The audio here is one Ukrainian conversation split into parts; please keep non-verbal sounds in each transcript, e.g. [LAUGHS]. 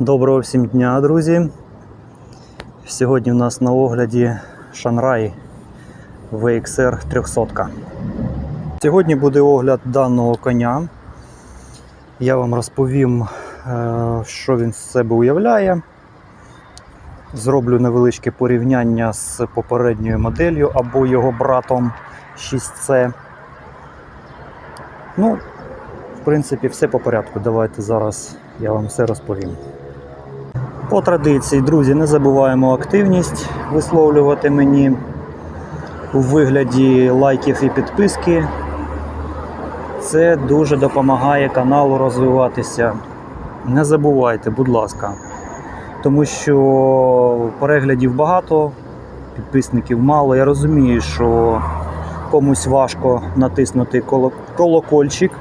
Доброго всім дня, друзі. Сьогодні у нас на огляді Шанрай VXR 300. Сьогодні буде огляд даного коня. Я вам розповім, е, що він з себе уявляє. Зроблю невеличке порівняння з попередньою моделлю або його братом 6C. Ну, в принципі, все по порядку. Давайте зараз я вам все розповім. По традиції, друзі, не забуваємо активність висловлювати мені у вигляді лайків і підписки. Це дуже допомагає каналу розвиватися. Не забувайте, будь ласка. Тому що переглядів багато, підписників мало. Я розумію, що комусь важко натиснути колокольчик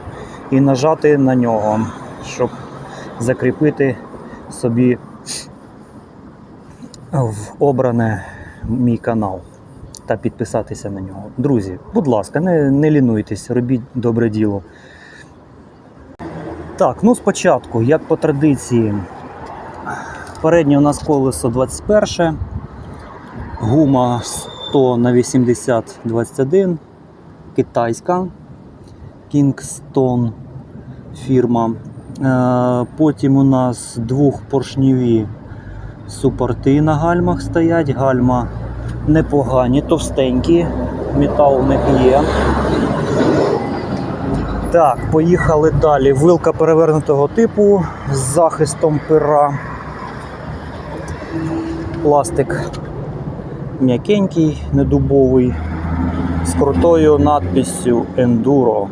і нажати на нього, щоб закріпити собі в обране мій канал та підписатися на нього. Друзі, будь ласка, не, не лінуйтесь, робіть добре діло. Так, ну спочатку, як по традиції, переднє у нас колесо 21, гума 100 на 80 21, китайська Kingston фірма. Е, Потім у нас двохпоршневі супорти на гальмах стоять. Гальма непогані, товстенькі, метал в них є. Так, поїхали далі. Вилка перевернутого типу з захистом пера. Пластик м'якенький, недубовий, з крутою надписю Enduro.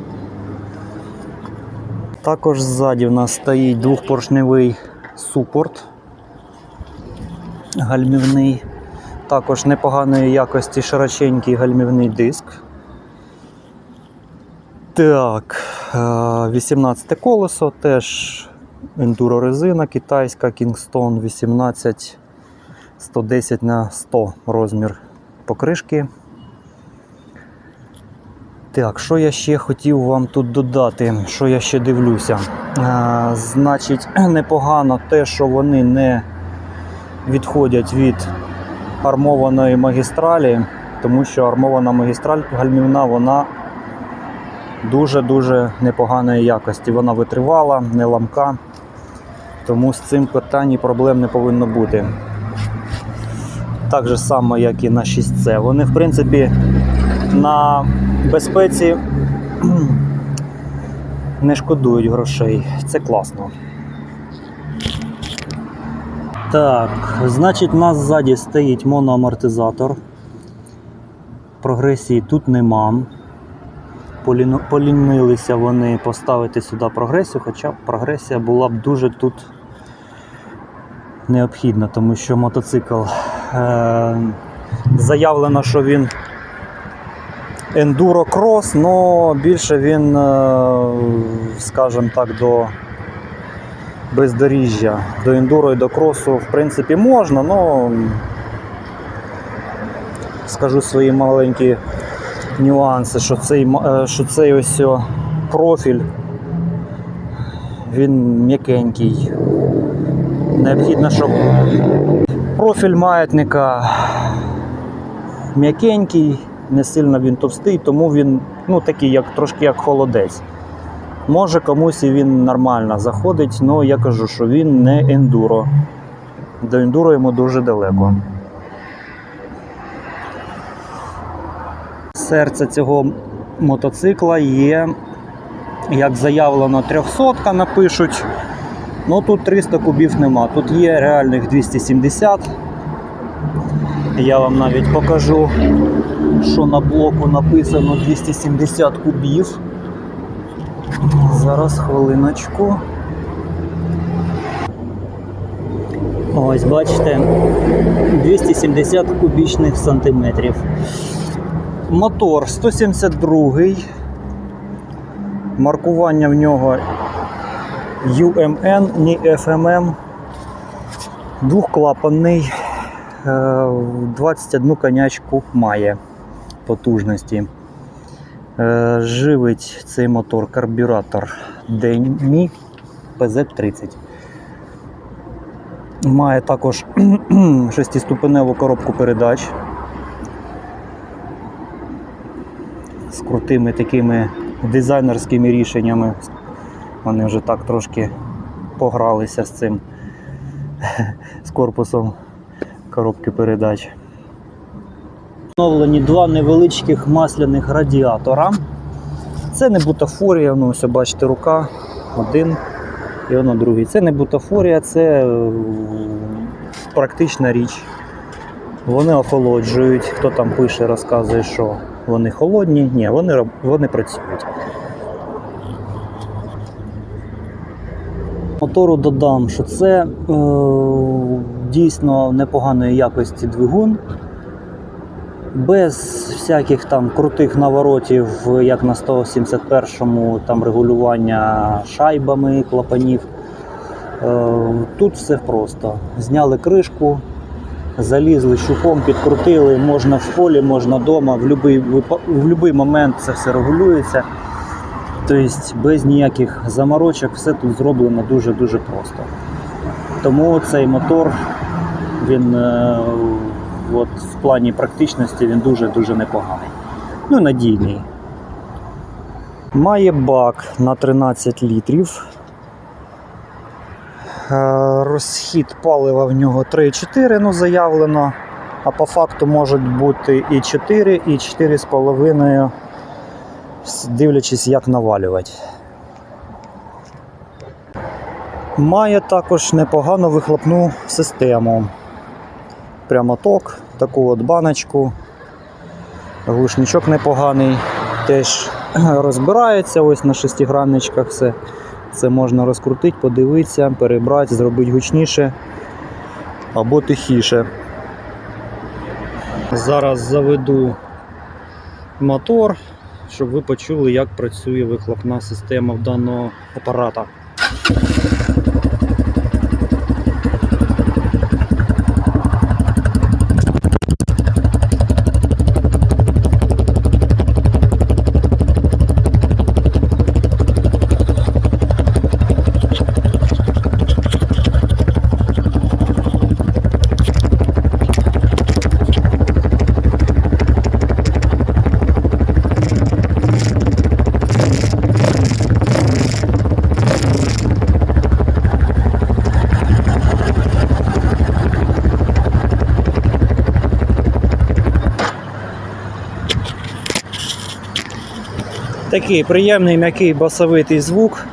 Також ззаді в нас стоїть двохпоршневий супорт гальмівний. Також непоганої якості широченький гальмівний диск. Так, е, 18 колесо, теж ендуро резина китайська Kingston 18 110 на 100 розмір покришки. Так, що я ще хотів вам тут додати, що я ще дивлюся. А, значить, [CLEARS THROAT] непогано те, що вони не відходять від армованої магістралі, тому що армована магістраль гальмівна, вона дуже-дуже непоганої якості. Вона витривала, не ламка. Тому з цим питанням проблем не повинно бути. Так же само, як і на 6C. Вони, в принципі, на безпеці [CLEARS THROAT] не шкодують грошей. Це класно. Так, значить, у нас ззаді стоїть моноамортизатор. Прогресії тут нема. Полінилися вони поставити сюди прогресію, хоча прогресія була б дуже тут необхідна, тому що мотоцикл е- заявлено, що він ендуро крос, але більше він, е, скажімо так, до бездоріжжя. До ендуро і до кросу, в принципі, можна, але скажу свої маленькі нюанси, що цей, е, що цей ось профіль, він м'якенький. Необхідно, щоб профіль маятника м'якенький, не сильно він товстий, тому він ну, такий, як, трошки як холодець. Може комусь і він нормально заходить, але я кажу, що він не ендуро. До ендуро йому дуже далеко. Серце цього мотоцикла є, як заявлено, 300 напишуть. Ну тут 300 кубів нема. Тут є реальних 270. Я вам навіть покажу, що на блоку написано 270 кубів. Зараз хвилиночку. Ось, бачите, 270 кубічних сантиметрів. Мотор 172. Маркування в нього UMN, не FMM. Двохклапанний. е, 21 конячку має потужності. Е, Живить цей мотор карбюратор DEMI PZ30. Має також [CLEARS THROAT] шестиступеневу коробку передач з крутими такими дизайнерськими рішеннями. Вони вже так трошки погралися з цим [LAUGHS] з корпусом коробки передач. Встановлені два невеличких масляних радіатора. Це не бутафорія, ну ось бачите, рука один і воно другий. Це не бутафорія, це е, практична річ. Вони охолоджують. Хто там пише, розказує, що вони холодні. Ні, вони, вони працюють. Мотору додам, що це е, дійсно непоганої якості двигун. Без всяких там крутих наворотів, як на 171-му, там регулювання шайбами клапанів. Е, Тут все просто. Зняли кришку, залізли щупом, підкрутили, можна в полі, можна вдома, в будь-який в будь-який момент це все регулюється. Тобто без ніяких заморочок все тут зроблено дуже-дуже просто. Тому цей мотор, він е, от, в плані практичності він дуже-дуже непоганий. Ну, надійний. Має бак на 13 літрів. Е, Розхід палива в нього 3,4 ну, заявлено, а по факту можуть бути і 4, і 4,5, дивлячись, як навалювати. Має також непогану вихлопну систему. Прямоток, таку от баночку. Глушничок непоганий. Теж [CLEARS THROAT] розбирається ось на шестигранничках все. Це можна розкрутити, подивитися, перебрати, зробити гучніше або тихіше. Зараз заведу мотор, щоб ви почули, як працює вихлопна система в даного апарата. Такий приємний м'який басовитий звук,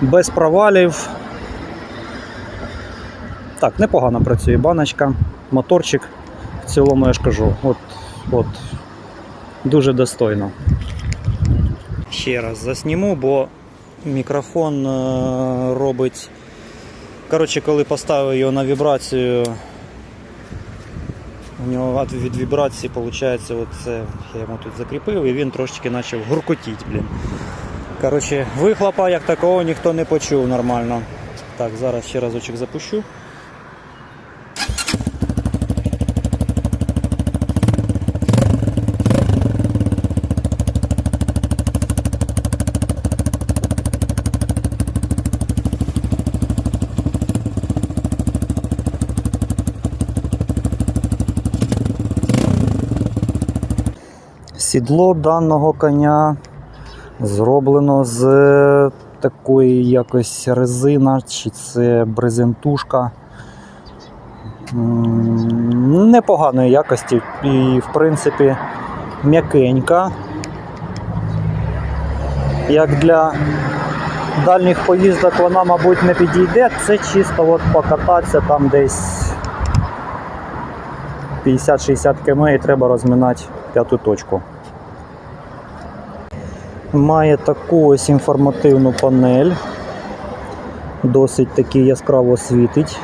без провалів. Так, непогано працює баночка, моторчик. В цілому я ж кажу, от, от, дуже достойно. Ще раз засніму, бо мікрофон е, робить. Коротше, коли поставив його на вібрацію, у нього від- вібрації виходить, оце, я йому тут закріпив і він трошечки почав гуркотіти, блін. Коротше, вихлопа як такого ніхто не почув нормально. Так, зараз ще разочок запущу. Сідло даного коня зроблено з такої якось резина, чи це брезентушка. Непоганої якості і, в принципі, м'якенька. Як для дальніх поїздок вона, мабуть, не підійде. Це чисто от покататися там десь 50-60 км і треба розминати п'яту точку. Має таку ось інформативну панель. Досить таки яскраво світить.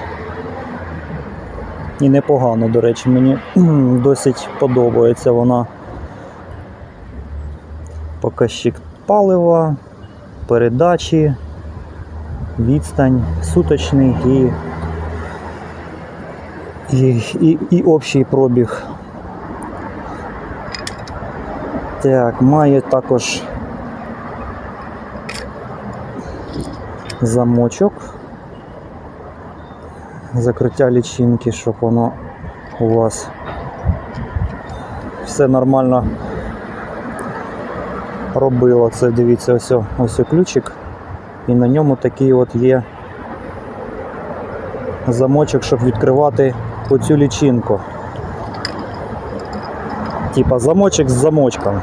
І непогано, до речі, мені [CLEARS THROAT] досить подобається вона. Показчик палива, передачі, відстань, суточний і, і, і, і общий пробіг. Так, має також замочок. закриття лічинки, щоб воно у вас все нормально робило. Це дивіться, ось, ось ключик. І на ньому такий от є замочок, щоб відкривати оцю лічинку. Типа замочок з замочком.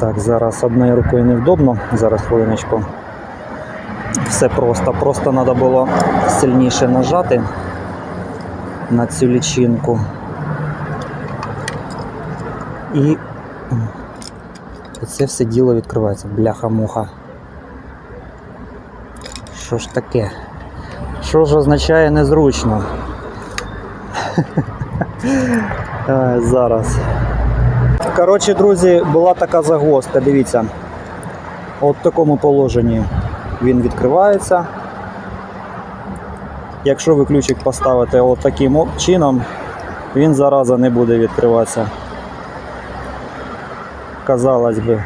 Так, зараз однією рукою невдобно. Зараз хвилиночку. Все просто. Просто треба було сильніше нажати на цю лічинку. І це все діло відкривається. Бляха-муха. Що ж таке? Що ж означає незручно? [LAUGHS] Зараз. Коротше, друзі, була така загвоздка, дивіться. От в такому положенні він відкривається. Якщо ви ключик поставите от таким чином, він зараза не буде відкриватися. Казалось би,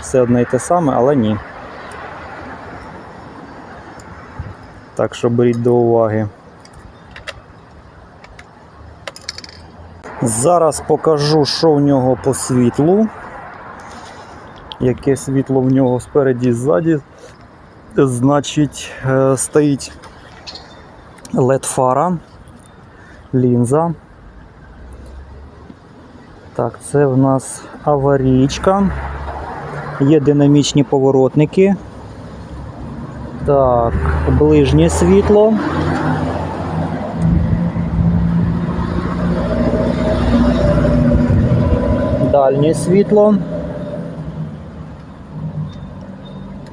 все одне й те саме, але ні. Так що беріть до уваги. Зараз покажу, що в нього по світлу. Яке світло в нього спереді і ззаді. Значить, е, стоїть LED-фара, лінза. Так, це в нас аварійка. Є динамічні поворотники. Так, ближнє світло. Дальнє світло.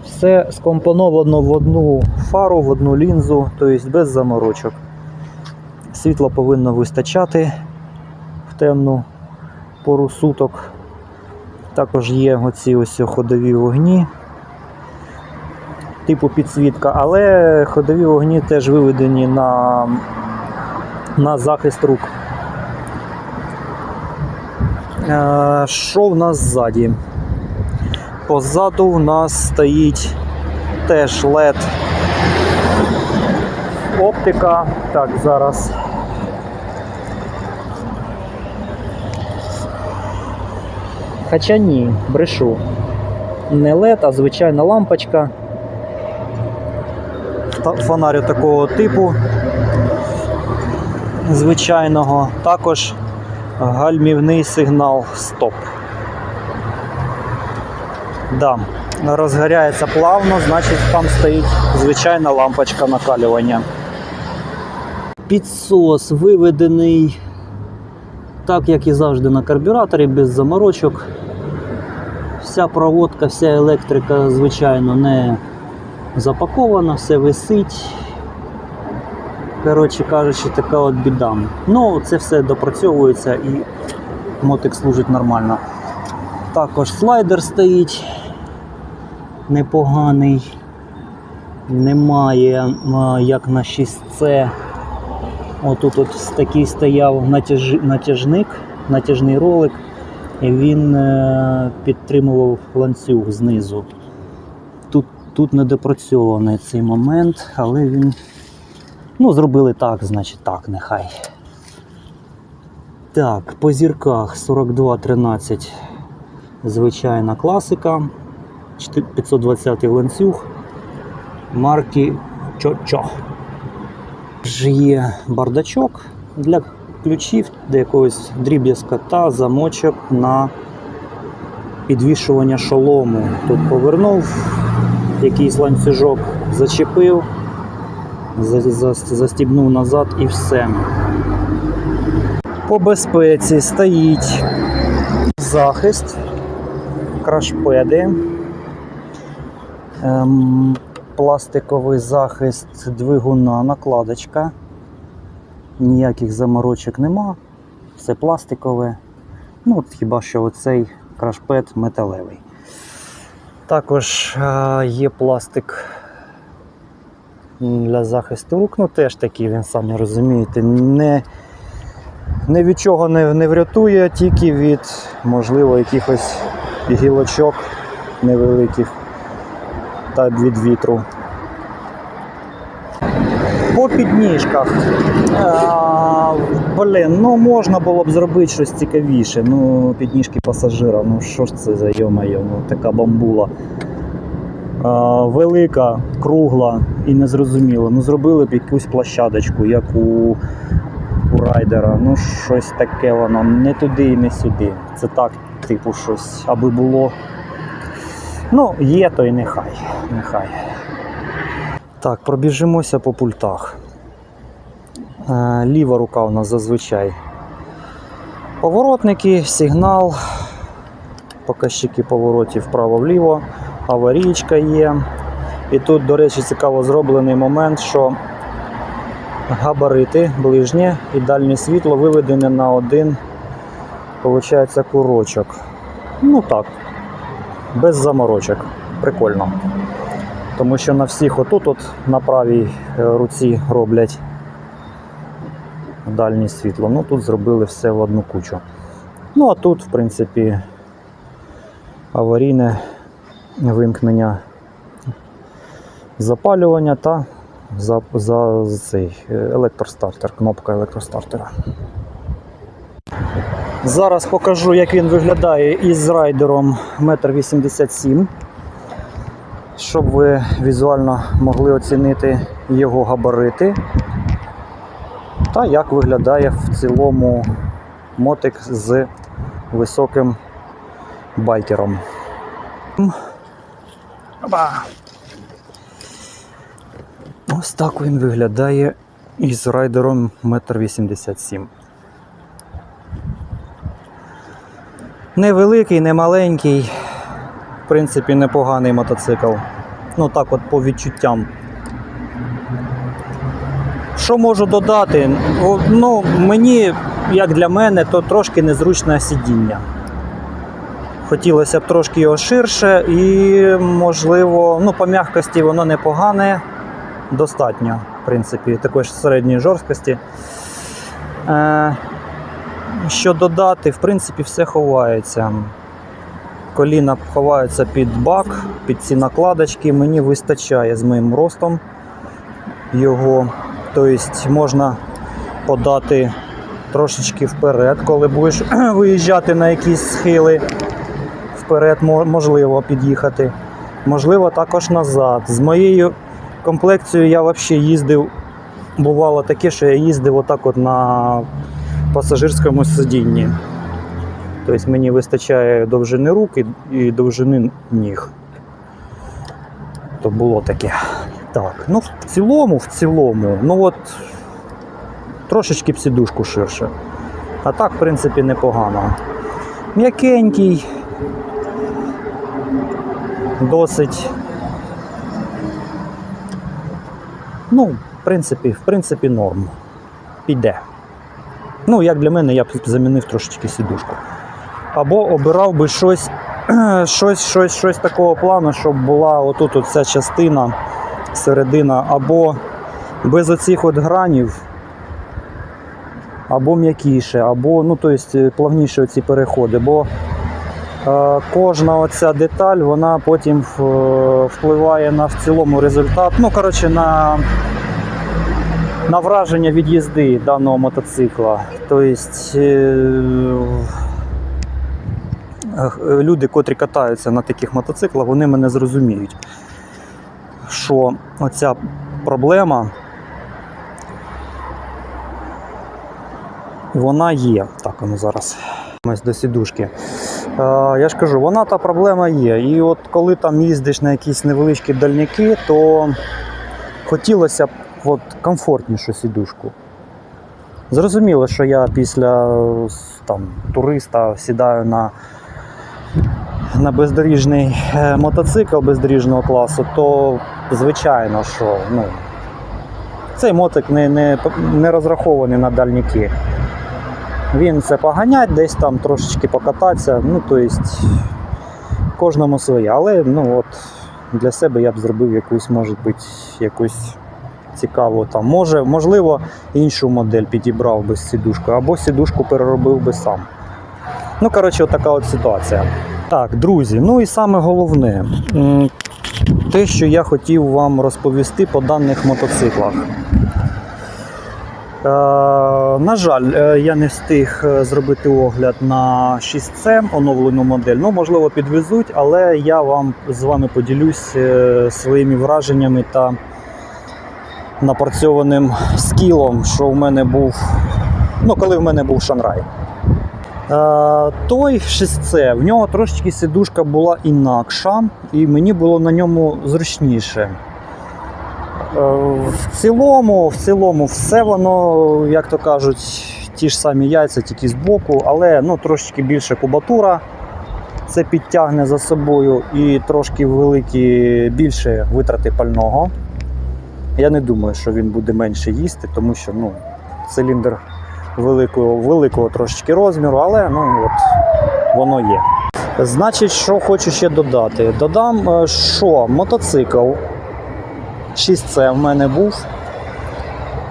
Все скомпоновано в одну фару, в одну лінзу, тобто без заморочок. Світло повинно вистачати в темну пору суток. Також є оці ось ходові вогні, типу підсвітка, але ходові вогні теж виведені на, на захист рук. Е, Що в нас ззаді? Позаду в нас стоїть теж LED оптика. Так, зараз. Хоча ні, брешу. Не LED, а звичайна лампочка. Фонарю такого типу. Звичайного. Також гальмівний сигнал стоп. Да, розгоряється плавно, значить там стоїть звичайна лампочка накалювання. Підсос виведений так, як і завжди на карбюраторі, без заморочок. Вся проводка, вся електрика, звичайно, не запакована, все висить. Коротше кажучи, така от біда. Ну, це все допрацьовується і мотик служить нормально. Також слайдер стоїть непоганий. Немає, як на 6C. Отут от такий стояв натяж... натяжник, натяжний ролик. І він е, підтримував ланцюг знизу. Тут, тут не допрацьований цей момент, але він. Ну, зробили так, значить так, нехай. Так, по зірках 42-13 звичайна класика. 520 ланцюг марки Чо-Чо. Є бардачок для ключів, для якогось дріб'язка та замочок на підвішування шолому. Тут повернув, якийсь ланцюжок зачепив, за- за- застібнув назад і все. По безпеці стоїть захист, крашпеди, ем, пластиковий захист двигуна, накладочка. Ніяких заморочок нема, все пластикове. Ну, от хіба що оцей крашпед металевий. Також е, є пластик для захисту рук, ну теж такий, він самі розумієте, не, не від чого не, не врятує, тільки від, можливо, якихось гілочок невеликих та від вітру. По підніжках. А, блін, ну можна було б зробити щось цікавіше. Ну, підніжки пасажира, ну що ж це за йомайо, ну така бамбула. Велика, кругла і незрозуміло. Ну зробили б якусь площадочку, як у, у райдера. Ну, щось таке воно, не туди і не сюди. Це так, типу, щось, аби було. Ну, є, то й нехай. нехай. Так, пробіжимося по пультах. Е, Ліва рука у нас зазвичай. Поворотники, сигнал, показчики поворотів вправо-вліво, аварійка є. І тут, до речі, цікаво зроблений момент, що габарити ближнє і дальнє світло виведене на один, виходить, курочок. Ну так, без заморочок. Прикольно. Тому що на всіх отут от на правій е, руці роблять дальнє світло. Ну тут зробили все в одну кучу. Ну а тут, в принципі, аварійне вимкнення запалювання та за, за, цей е, електростартер, кнопка електростартера. Зараз покажу, як він виглядає із райдером 1,87 м щоб ви візуально могли оцінити його габарити та як виглядає в цілому мотик з високим байкером. Опа! Ось так він виглядає із райдером 1,87 м. Невеликий, не маленький, в принципі, непоганий мотоцикл. Ну так от по відчуттям. Що можу додати? Ну, мені, як для мене, то трошки незручне сидіння. Хотілося б трошки його ширше і, можливо, ну, по м'якості воно непогане, достатньо, в принципі, такої ж середньої жорсткості. Е, що додати, в принципі, все ховається. Коліна ховаються під бак, під ці накладочки. Мені вистачає з моїм ростом його. Тобто можна подати трошечки вперед, коли будеш [CLEARS THROAT] виїжджати на якісь схили. Вперед можливо під'їхати. Можливо, також назад. З моєю комплекцією я взагалі їздив. Бувало таке, що я їздив отак от на пасажирському сидінні. Тобто мені вистачає довжини рук і, довжини ніг. То було таке. Так, ну в цілому, в цілому, ну от трошечки сідушку ширше. А так, в принципі, непогано. М'якенький, досить. Ну, в принципі, в принципі, норм. Піде. Ну, як для мене, я б замінив трошечки сідушку. Або обирав би щось, [CLEARS THROAT] щось, щось, щось такого плану, щоб була отут от ця частина, середина, або без оцих от гранів, або м'якіше, або ну, то есть, плавніше оці переходи. Бо е, кожна оця деталь вона потім впливає на в цілому результат. Ну, коротше, на, на враження від їзди даного мотоцикла. Тобто, е, е, люди, котрі катаються на таких мотоциклах, вони мене зрозуміють, що оця проблема вона є. Так, а ну зараз до сідушки. Е, я ж кажу, вона та проблема є. І от коли там їздиш на якісь невеличкі дальняки, то хотілося б от, комфортнішу сідушку. Зрозуміло, що я після там, туриста сідаю на, на бездоріжний е, мотоцикл бездоріжного класу, то звичайно, що ну, цей мотик не, не, не розрахований на дальніки. Він це поганять, десь там трошечки покататися, ну то есть кожному своє. Але ну от для себе я б зробив якусь, може бути, якусь цікаву там. Може, можливо, іншу модель підібрав би з сідушкою, або сідушку переробив би сам. Ну, коротше, от така от ситуація. Так, друзі, ну і саме головне, те, що я хотів вам розповісти по даних мотоциклах. Е, на жаль, е, я не встиг е, зробити огляд на 6C оновлену модель. Ну, можливо, підвезуть, але я вам з вами поділюсь своїми враженнями та напрацьованим скілом, що в мене був, ну, коли в мене був Шанрай. Той 6C, в нього трошечки сидушка була інакша, і мені було на ньому зручніше. Е, В цілому, в цілому, все воно, як то кажуть, ті ж самі яйця, тільки збоку, але ну, трошечки більше кубатура. Це підтягне за собою і трошки великі більше витрати пального. Я не думаю, що він буде менше їсти, тому що ну, циліндр великого, великого трошечки розміру, але ну, от, воно є. Значить, що хочу ще додати? Додам, е, що мотоцикл 6C в мене був.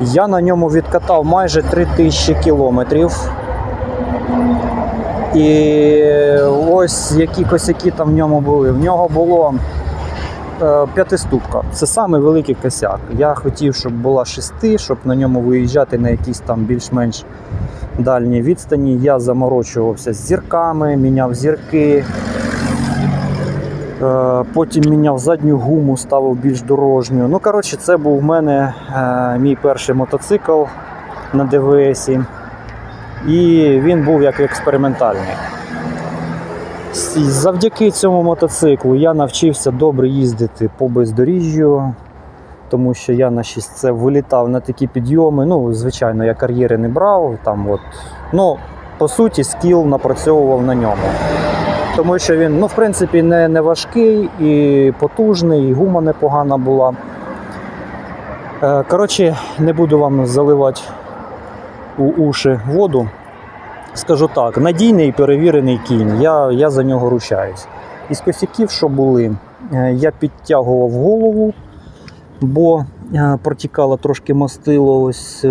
Я на ньому відкатав майже 3000 кілометрів. І ось які косяки там в ньому були. В нього було е, п'ятиступка. Це самий великий косяк. Я хотів, щоб була шести, щоб на ньому виїжджати на якісь там більш-менш дальні відстані. Я заморочувався з зірками, міняв зірки. Е, Потім міняв задню гуму, ставив більш дорожню. Ну, коротше, це був в мене е, мій перший мотоцикл на ДВС. І він був як експериментальний. Завдяки цьому мотоциклу я навчився добре їздити по бездоріжжю, тому що я на 6C вилітав на такі підйоми. Ну, звичайно, я кар'єри не брав. Там от. Ну, по суті, скіл напрацьовував на ньому. Тому що він, ну, в принципі, не, не важкий і потужний, і гума непогана була. Е, Коротше, не буду вам заливати у уші воду. Скажу так, надійний і перевірений кінь. Я, я за нього ручаюсь. Із косяків, що були, е, я підтягував голову, бо е, протікало трошки мастило ось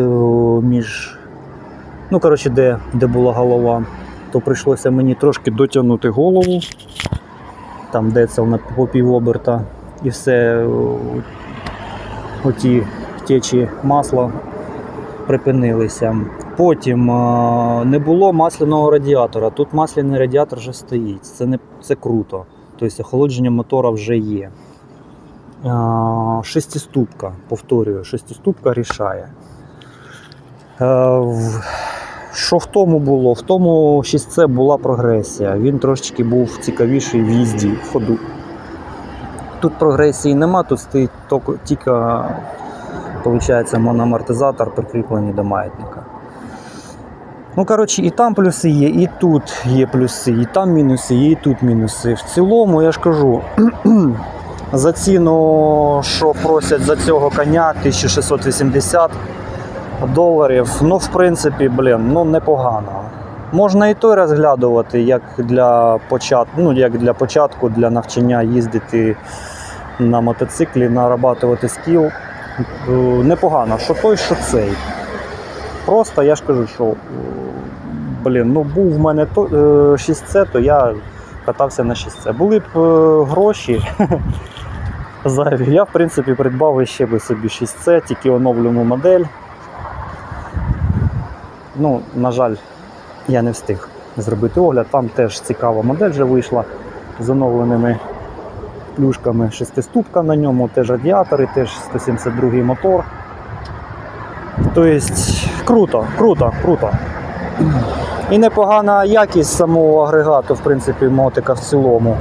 між. Ну, коротше, де, де була голова, то прийшлося мені трошки дотягнути голову, там де це на по півоберта, і все оті течі масла припинилися. Потім не було масляного радіатора. Тут масляний радіатор вже стоїть. Це, не, це круто. Тобто охолодження мотора вже є. Шестиступка, повторюю, шестиступка рішає. Що в тому було? В тому 6C була прогресія. Він трошечки був цікавіший в їзді, в ходу. Тут прогресії нема, тут стоїть тільки виходить, моноамортизатор прикріплений до маятника. Ну, коротше, і там плюси є, і тут є плюси, і там мінуси, є, і тут мінуси. В цілому, я ж кажу, [CLEARS THROAT] за ціну, що просять за цього коня 1680 доларів, ну, в принципі, блін, ну непогано. Можна і той розглядувати, як для початку, ну, як для початку, для навчання їздити на мотоциклі, нарабатувати скіл. Е, Непогано, що той, що цей. Просто я ж кажу, що е, блін, ну був в мене е, 6C, то я катався на 6C. Були б е, гроші [LAUGHS] зайві. Я, в принципі, придбав ще би собі 6C, тільки оновлену модель. Ну, на жаль, я не встиг зробити огляд. Там теж цікава модель вже вийшла з оновленими плюшками. Шестиступка на ньому, теж радіатори, теж 172 мотор. Тобто круто, круто, круто. І непогана якість самого агрегату, в принципі, мотика в цілому.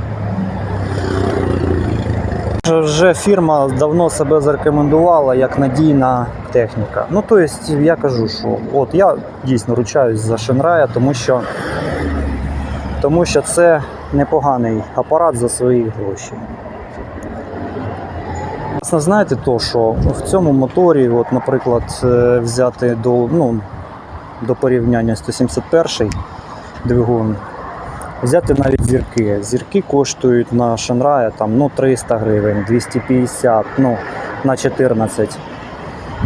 Вже- фірма давно себе зарекомендувала як надійна техніка. Ну, тобто, я кажу, що от я дійсно ручаюсь за Шенрая, тому що, тому що це непоганий апарат за свої гроші. Власне, знаєте, то, що в цьому моторі, от, наприклад, е, взяти до, ну, до порівняння 171 двигун, взяти навіть зірки. Зірки коштують на Шенрая там, ну, 300 гривень, 250, ну, на 14.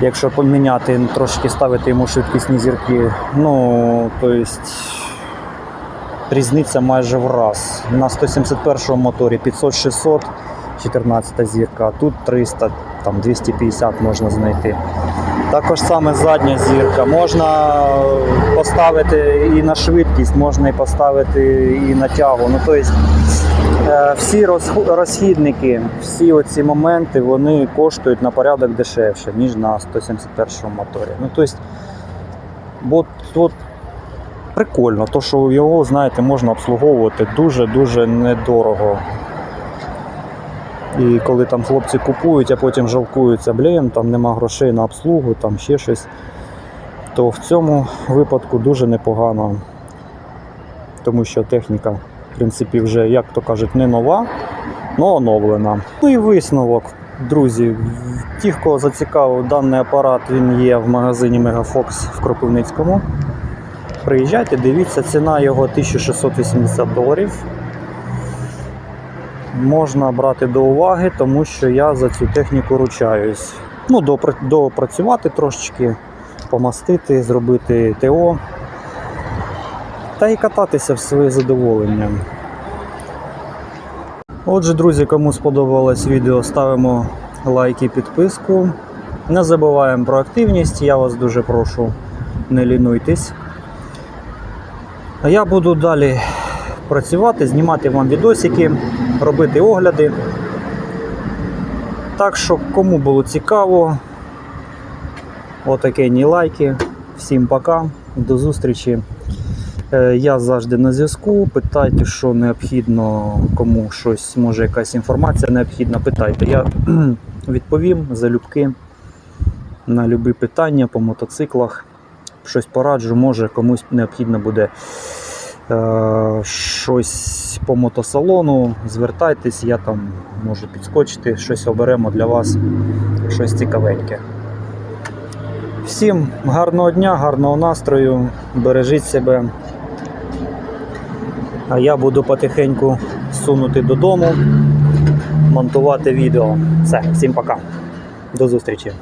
Якщо поміняти, трошки ставити йому швидкісні зірки, ну, то есть, різниця майже в раз. На 171 моторі 500-600, 14 зірка, а тут 300. там 250 можна знайти. Також саме задня зірка. Можна поставити і на швидкість, можна і поставити і на тягу. Ну, тобто, е, всі розхідники, всі оці моменти вони коштують на порядок дешевше, ніж на 171 моторі. Ну, тобто, бо тут прикольно, то що його, знаєте, можна обслуговувати дуже-дуже недорого. І коли там хлопці купують, а потім жалкуються, блін, там нема грошей на обслугу, там ще щось, то в цьому випадку дуже непогано. Тому що техніка, в принципі, вже, як то кажуть, не нова, але оновлена. Ну і висновок, друзі. Ті, кого зацікавив даний апарат, він є в магазині Megafox в Кропивницькому. Приїжджайте, дивіться, ціна його 1680 доларів можна брати до уваги, тому що я за цю техніку ручаюсь. Ну, допрацювати трошечки, помастити, зробити ТО. Та й кататися в своє задоволення. Отже, друзі, кому сподобалось відео, ставимо лайки, підписку. Не забуваємо про активність, я вас дуже прошу, не лінуйтесь. А я буду далі працювати, знімати вам відосики, робити огляди. Так що, кому було цікаво, отакені лайки. Всім пока, до зустрічі. Е, Я завжди на зв'язку. Питайте, що необхідно, кому щось, може якась інформація необхідна, питайте. Я [CLEARS THROAT] відповім залюбки на любі питання по мотоциклах. Щось пораджу, може комусь необхідно буде щось по мотосалону, звертайтесь, я там можу підскочити, щось оберемо для вас, щось цікавеньке. Всім гарного дня, гарного настрою, бережіть себе. А я буду потихеньку сунути додому, монтувати відео. Все, всім пока. До зустрічі.